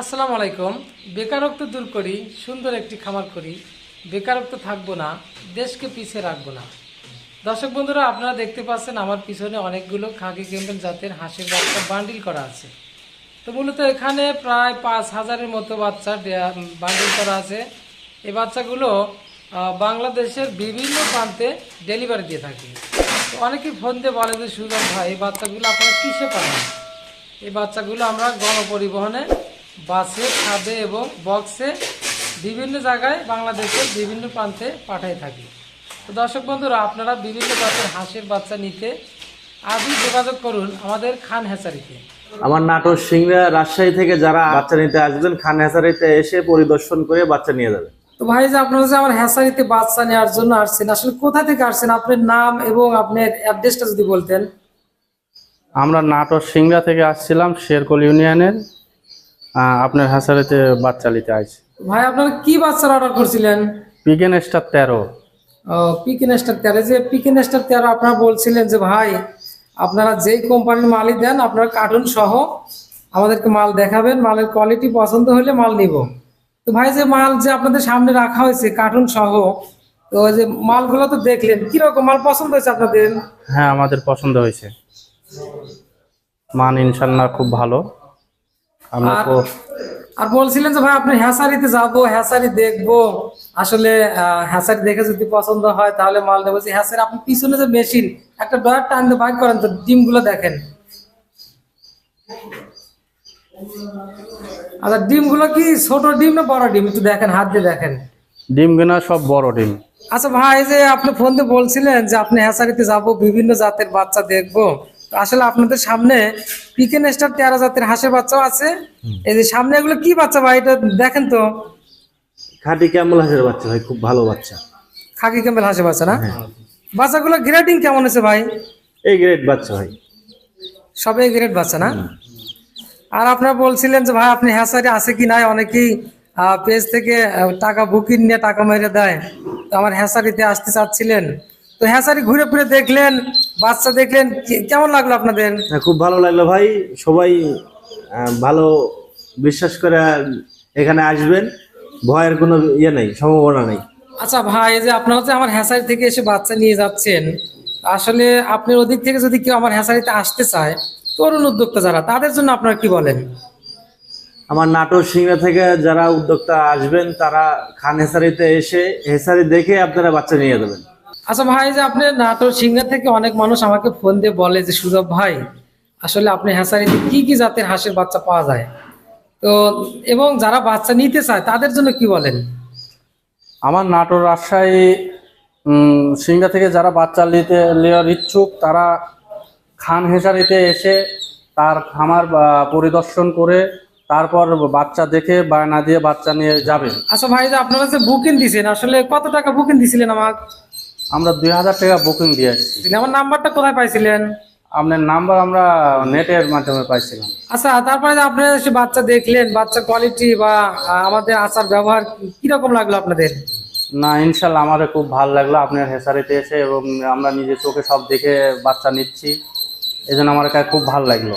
আসসালামু আলাইকুম। বেকারত্ব দূর করি, সুন্দর একটি খামার করি। বেকারত্ব থাকব না, দেশকে পিছিয়ে রাখব না। দর্শক বন্ধুরা, আপনারা দেখতে পাচ্ছেন আমার পিছনে অনেকগুলো খাকি ক্যাম্পেল জাতের হাঁসের বাচ্চা বান্ডিল করা আছে। তো মূলত এখানে প্রায় পাঁচ হাজারের মতো বাচ্চা বান্ডিল করা আছে। এই বাচ্চাগুলো বাংলাদেশের বিভিন্ন প্রান্তে ডেলিভারি দিয়ে থাকে। অনেকেই ফোন দিয়ে বলে যে, সুজন ভাই, এই বাচ্চাগুলো আপনারা কিসে পাবেন এই বাচ্চাগুলো আমরা গণপরিবহনে বাসে খাদে এবং বক্সে বিভিন্ন জায়গায় বাংলাদেশের বিভিন্ন প্রান্তে পাঠিয়ে থাকি। তো দর্শক বন্ধুরা আপনারা বিভিন্ন জাতের হাঁসের বাচ্চা নিতে আজই যোগাযোগ করুন আমাদের খান হ্যাচারিতে। আমার নাটোর সিংড়া রাজশাহী থেকে যারা বাচ্চা নিতে আসবেন খান হেসারিতে এসে পরিদর্শন করে বাচ্চা নিয়ে যাবেন। তো ভাই যে আপনারা যে আমার হ্যাচারিতে বাচ্চা নেওয়ার জন্য আসছেন আসলে কোথা থেকে আসছেন? আপনার নাম এবং আপনার অ্যাড্রেসটা যদি বলতেন। আমরা নাটোর সিংড়া থেকে আসছিলাম শেরকল ইউনিয়নের আপনার হাসারিতে বাচ্চা নিতে আইছি। ভাই আপনারা কি বাচ্চার অর্ডার করছিলেন? পিকেন স্টার তেরো। পিকেন স্টার তেরো। যে পিকেন স্টার তেরো আপনারা বলছিলেন যে ভাই আপনারা যেই কোম্পানির মালই দেন আপনারা কার্টুন সহ আমাদেরকে মাল দেখাবেন মালের কোয়ালিটি পছন্দ হলে মাল নিব। তো ভাই যে মাল যে আপনাদের সামনে রাখা হয়েছে কার্টুন সহ তো ওই যে মালগুলো তো দেখলেন কীরকম মাল পছন্দ হয়েছে আপনাদের? হ্যাঁ আমাদের পছন্দ হয়েছে। মান ইনশাল্লাহ খুব ভালো। আমরা আর- তো আর বলছিলেন যে ভাই আপনি হ্যাসারিতে যাব হ্যাসারি দেখব। আসলে হ্যাসারি দেখে যদি পছন্দ হয় তাহলে মাল নেব যে হ্যাসারি আপনি পিছনে যে মেশিন একটা ডয়ার টান দিয়ে করেন তো ডিমগুলো দেখেন। আচ্ছা ডিমগুলো কি ছোট ডিম না বড় ডিম? একটু দেখেন হাত দিয়ে দেখেন। ডিম কেনা সব বড় ডিম। আচ্ছা ভাই যে আপনি ফোন দিয়ে বলছিলেন যে আপনি হ্যাসারিতে যাব বিভিন্ন জাতের বাচ্চা দেখব। তো আসলে আপনাদের সামনে পিকেন স্টার তেরো জাতের হাঁসের বাচ্চাও আছে। এই যে সামনে এগুলো কি বাচ্চা ভাই? এটা দেখেন তো। খাঁটি ক্যামল হাঁসের বাচ্চা ভাই খুব ভালো বাচ্চা। খাকি ক্যাম্বেল হাঁসের বাচ্চা না? বাচ্চাগুলো গ্রেডিং কেমন আছে ভাই? এই গ্রেড বাচ্চা ভাই। সবাই গ্রেড বাচ্চা না? আর আপনারা বলছিলেন যে ভাই আপনি হ্যাসারি আছে কি নাই? অনেকেই পেজ থেকে টাকা বুকিং নিয়ে টাকা মেরে দেয়। তো আমার হ্যাসারিতে আসতে চাচ্ছিলেন। তো হ্যাসারি ঘুরে ফিরে দেখলেন বাচ্চা দেখলেন কেমন লাগল আপনাদের? হ্যাঁ, খুব ভালো লাগল ভাই। সবাই ভালো বিশ্বাস করে এখানে আসবেন। ভয়ের কোনো ইয়ে নেই সম্ভাবনা নেই। আচ্ছা ভাই এই যে আপনারা যে আমার হ্যাসারি থেকে এসে বাচ্চা নিয়ে যাচ্ছেন আসলে আপনার ওদিক থেকে যদি কেউ আমার হ্যাসারিতে আসতে চায় তরুণ উদ্যোক্তা যারা তাদের জন্য আপনারা কি বলেন? আমার নাটোর সিংড়া থেকে যারা উদ্যোক্তা আসবেন তারা খান হেসারিতে এসে হেসারি দেখে আপনারা বাচ্চা নিয়ে যাবেন। আচ্ছা ভাই যে আপনি নাটোর সিংহা থেকে অনেক মানুষ আমাকে ফোন দিয়ে বলে যে সুজব ভাই আসলে আপনি হ্যাসারিতে কি কি জাতের হাঁসের বাচ্চা পাওয়া যায়? তো এবং যারা বাচ্চা নিতে চায় তাদের জন্য কি বলেন? আমার নাটোর রাজশাহী সিংড়া থেকে যারা বাচ্চা নিতে নেওয়ার ইচ্ছুক তারা খান হেসারিতে এসে তার খামার পরিদর্শন করে তারপর বাচ্চা দেখে বায়না দিয়ে বাচ্চা নিয়ে যাবে। আচ্ছা ভাই যে আপনারা যে বুকিং দিছেন আসলে কত টাকা বুকিং দিছিলেন আমার আমরা দুই হাজার টাকা বুকিং দিয়ে এসেছি আমার নাম্বারটা কোথায় পাইছিলেন? আপনার নাম্বার আমরা নেটের মাধ্যমে পাইছিলাম। আচ্ছা তারপরে যে আপনারা এসে বাচ্চা দেখলেন বাচ্চা কোয়ালিটি বা আমাদের আচার ব্যবহার কীরকম লাগল আপনাদের? না ইনশাল্লাহ আমাদের খুব ভালো লাগল। আপনার হেসারিতে এসে এবং আমরা নিজে চোখে সব দেখে বাচ্চা নিচ্ছি। এই জন্য আমার কাছে খুব ভালো লাগল।